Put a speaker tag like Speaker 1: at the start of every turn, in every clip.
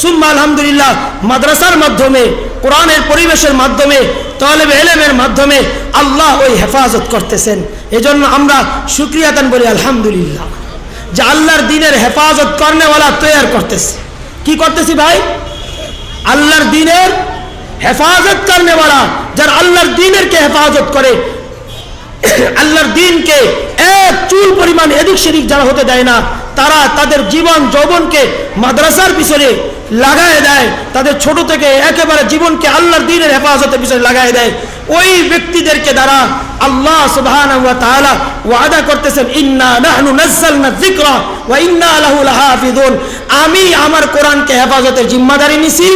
Speaker 1: সুম্মা আলহামদুলিল্লাহ মাদ্রাসার মাধ্যমে, কোরআনের পরিবেশের মাধ্যমে, তলেব এলেমের মাধ্যমে আল্লাহ ওই হেফাজত করতেছেন। এজন্য আমরা সুক্রিয়াতান বলি আলহামদুলিল্লাহ যে আল্লাহর দিনের হেফাজত কর্নেওয়ালা তৈয়ার করতেছে। কি করতেছি ভাই? আল্লাহর দিনের হেফাজত কর্নেওয়ালা, যারা আল্লাহর দিনেরকে হেফাজত করে আল্লাহর দিনকে এক চুল পরিমাণ এদিক সেদিক যারা হতে দেয় না, তারা তাদের জীবন যৌবনকে মাদ্রাসার পিছনে লাগায় দেয়, তাদের ছোট থেকে একেবারে জীবনকে আল্লাহর দিনের হেফাজতের পিছনে লাগায় দেয় ওই ব্যক্তিদেরকে দ্বারা আল্লাহ সুবহানাহু ওয়াদা করতেছেন, ইন্না নাহনু ওয়া ইন্না আমি আমার কোরআনকে হেফাজতের জিম্মাদারি নিছি,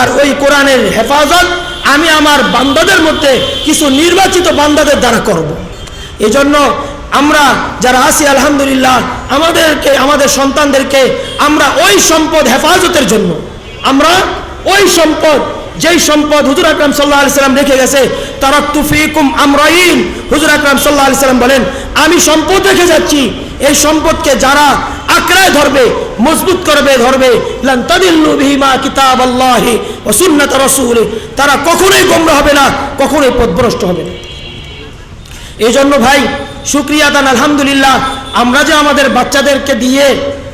Speaker 1: আর ওই কোরআনের হেফাজত আমি আমার বান্দাদের মধ্যে কিছু নির্বাচিত বান্দাদের দ্বারা করব। এই জন্য আমরা যারা আছি, আলহামদুলিল্লাহ, আমাদেরকে, আমাদের সন্তানদেরকে আমরা ওই সম্পদ হেফাজতের জন্য, আমরা ওই সম্পদ, যেই সম্পদ হুজুর আকরাম সাল্লাহ আলি সাল্লাম রেখে গেছে তারা তুফিকুম আমরাইন। হুজুর আকরাম সাল্লাহ আলি সাল্লাম বলেন, আমি সম্পদ রেখে যাচ্ছি, এই সম্পদকে যারা আঁকড়ায় ধরবে, মজবুত করবে, ধরবে কিতাব আল্লাহি সুন্নাত রাসূলি তারা কখনোই গোমরা হবে না, কখনোই পথভ্রষ্ট হবে না। এই জন্য ভাই, শুক্রিয়া দান আলহামদুলিল্লাহ। আমরা যে আমাদের বাচ্চাদেরকে দিয়ে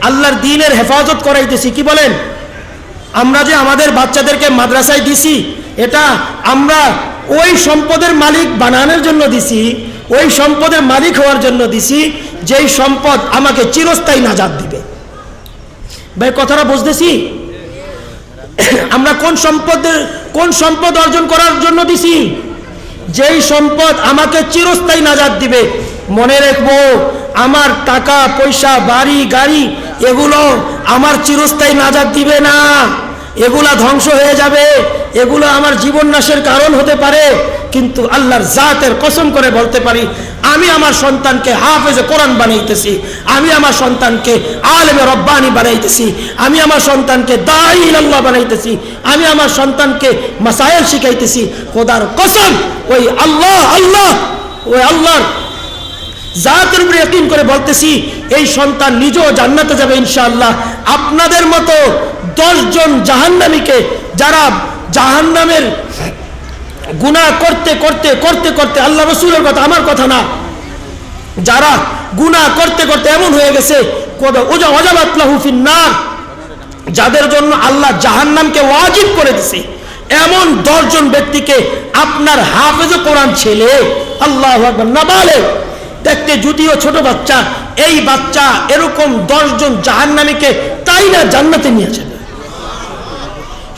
Speaker 1: আল্লাহর দিনের হেফাজত করাইতেছি, কি বলেন? আমরা যে আমাদের বাচ্চাদেরকে মাদ্রাসায় দিছি, এটা আমরা ওই সম্পদের মালিক বানানোর জন্য দিছি, ওই সম্পদের মালিক হওয়ার জন্য দিছি, যেই সম্পদ আমাকে চিরস্থায়ী নাজাদ দিবে। ভাই, কথাটা বুঝতেছি? আমরা কোন সম্পদের, কোন সম্পদ অর্জন করার জন্য দিছি? যেই সম্পদ আমাকে চিরস্থায়ী নাজাদ দিবে, মনে রাখব, আমার টাকা, পয়সা, বাড়ি, গাড়ি, এগুলো আমার চিরস্থায়ী নাজাদ দিবে না। এগুলা ধ্বংস হয়ে যাবে, এগুলো আমার জীবন নাশের কারণ হতে পারে, কিন্তু আল্লাহর জাতের কসম করে বলতে পারি, আমি আমার সন্তানকে হাফেজে কোরআন বানাইতেছি, আমি আমার সন্তানকে আলেমে রব্বানি বানাইতেছি, আমি আমার সন্তানকে দাই আল্লাহ বানাইতেছি, আমি আমার সন্তানকে মাসায়েল শিখাইতেছি, খোদার কসম, ওই আল্লাহ আল্লাহ, ওই আল্লাহর জাতের উপরে যতীন করে বলতেছি, এই সন্তান নিজেও জান্নাতে যাবে ইনশাআল্লাহ। আপনাদের মতো দশজন জাহান্নামীকে যারা জাহান্নামের গুনাহ করতে করতে করতে করতে, আল্লাহ রসুলের কথা, আমার কথা না, যারা গুনাহ করতে করতে এমন হয়ে গেছে যাদের জন্য আল্লাহ জাহান্নামকে ওয়াজিব করে দিছে, এমন দশজন ব্যক্তিকে আপনার হাফেজে কোরআন ছেলে, আল্লাহ না বলে দেখতে যদিও ছোট বাচ্চা, এই বাচ্চা এরকম দশজন জাহান্নামীকে তাই না জান্নাতে নিয়ে যাবে?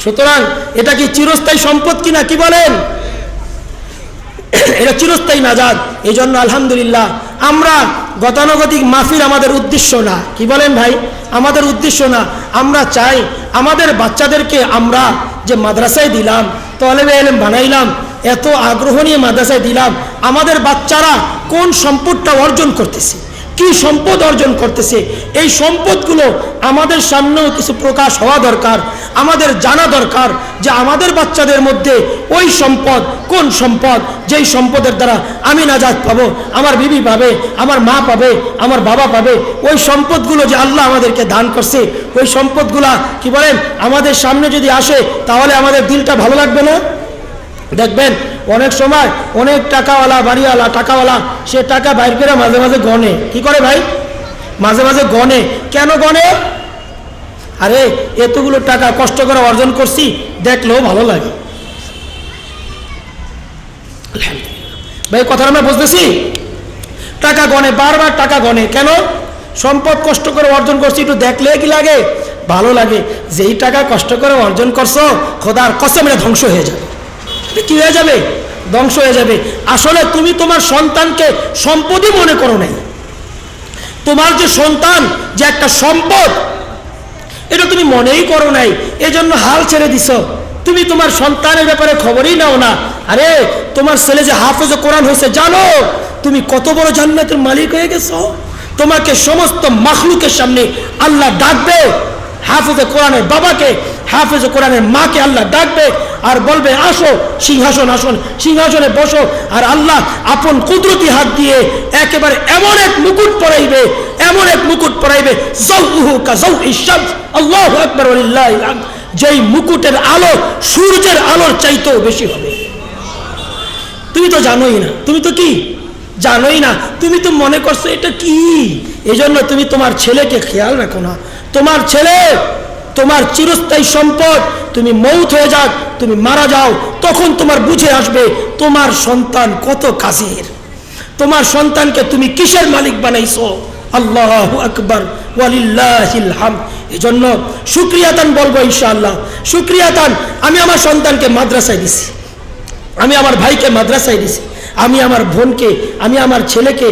Speaker 1: সুতরাং এটা কি চিরস্থায়ী সম্পদ কিনা কি বলেন? এটা চিরস্থায়ী নাজাদ। এই জন্য আলহামদুলিল্লাহ, আমরা গতানুগতিক মাফির আমাদের উদ্দেশ্য না। কি বলেন ভাই? আমাদের উদ্দেশ্য না। আমরা চাই আমাদের বাচ্চাদেরকে আমরা যে মাদ্রাসায় দিলাম, তলেবে এলেম বানাইলাম এত আগ্রহ নিয়ে মাদ্রাসায় দিলাম, আমাদের বাচ্চারা কোন সম্পদটা অর্জন করতেছে? কি সম্পদ অর্জন করতেছে? এই সম্পদগুলো আমাদের সামনেও কিছু প্রকাশ হওয়া দরকার, আমাদের জানা দরকার যে আমাদের বাচ্চাদের মধ্যে ওই সম্পদ, কোন সম্পদ? যেই সম্পদের দ্বারা আমি নাজাদ পাবো, আমার বিবি পাবে, আমার মা পাবে, আমার বাবা পাবে, ওই সম্পদগুলো যে আল্লাহ আমাদেরকে দান করছে, ওই সম্পদগুলা কি বলেন, আমাদের সামনে যদি আসে, তাহলে আমাদের দিলটা ভালো লাগবে না? দেখবেন, অনেক সময় অনেক টাকাওয়ালা, বাড়িওয়ালা, টাকাওয়ালা, সে টাকা বাইর করে মাঝে মাঝে গনে কি করে ভাই? মাঝে মাঝে গনে কেন গনে আরে, এতগুলো টাকা কষ্ট করে অর্জন করছি, দেখলেও ভালো লাগে। ভাই, কথাটা আমরা বুঝতেছি? টাকা গনে বারবার টাকা গনে কেন? সম্পদ কষ্ট করে অর্জন করছি, একটু দেখলে কি লাগে? ভালো লাগে। যেই টাকা কষ্ট করে অর্জন করছ, খোদার এটা ধ্বংস হয়ে যাবে। কি হয়ে যাবে? ধ্বংস হয়ে যাবে। আসলে তুমি তোমার সন্তানকে সম্পদই মনে করো নাই। তোমার যে সন্তান, যে একটা সম্পদ, এটা তুমি মনেই করো নাই। এজন্য হাল ছেড়ে দিছ। তুমি তোমার সন্তানের ব্যাপারে খবরই নাও না। আরে, তোমার ছেলে যে হাফেজ কোরআন হয়েছে, জানো? তুমি কত বড় জান্নাতের মালিক হয়ে গেছো। তোমাকে সমস্ত মাখলুকের সামনে আল্লাহ ডাকবে। হাফেজে কোরআনের বাবাকে হাফেজে কোরআনের মাকে আল্লাহ ডাকবে আর বলবে, আসো, সিংহাসন আসন, সিংহাসনে বসো। আর আল্লাহ আপন কুদরতি হাত দিয়ে একেবারে এমন এক মুকুট পরাইবে, এমন এক মুকুট ইসাব আল্লাহ আকবর যেই মুকুটের আলো সূর্যের আলোর চাইতেও বেশি হবে। তুমি তো জানোই না। তুমি তো কি? জানোই না। তুমি তো মনে করছ, এটা কি? এজন্য তুমি তোমার ছেলেকে খেয়াল রাখো না। তোমার ছেলে তোমার চিরস্থায়ী সম্পদ, তুমি মৌত হয়ে যাক, তুমি মারা যাও, তখন তোমার বুঝে আসবে তোমার সন্তান কত কাজের তোমার সন্তানকে তুমি কিসের মালিক বানাইছো? আল্লাহ আকবর সুক্রিয়াতান বলব ইনশাআল্লাহ। সুক্রিয়াতান আমি আমার সন্তানকে মাদ্রাসায় দিছি। আমি আমার ভাইকে মাদ্রাসায় দিছি। আমি আমার বোনকে, আমি আমার ছেলেকে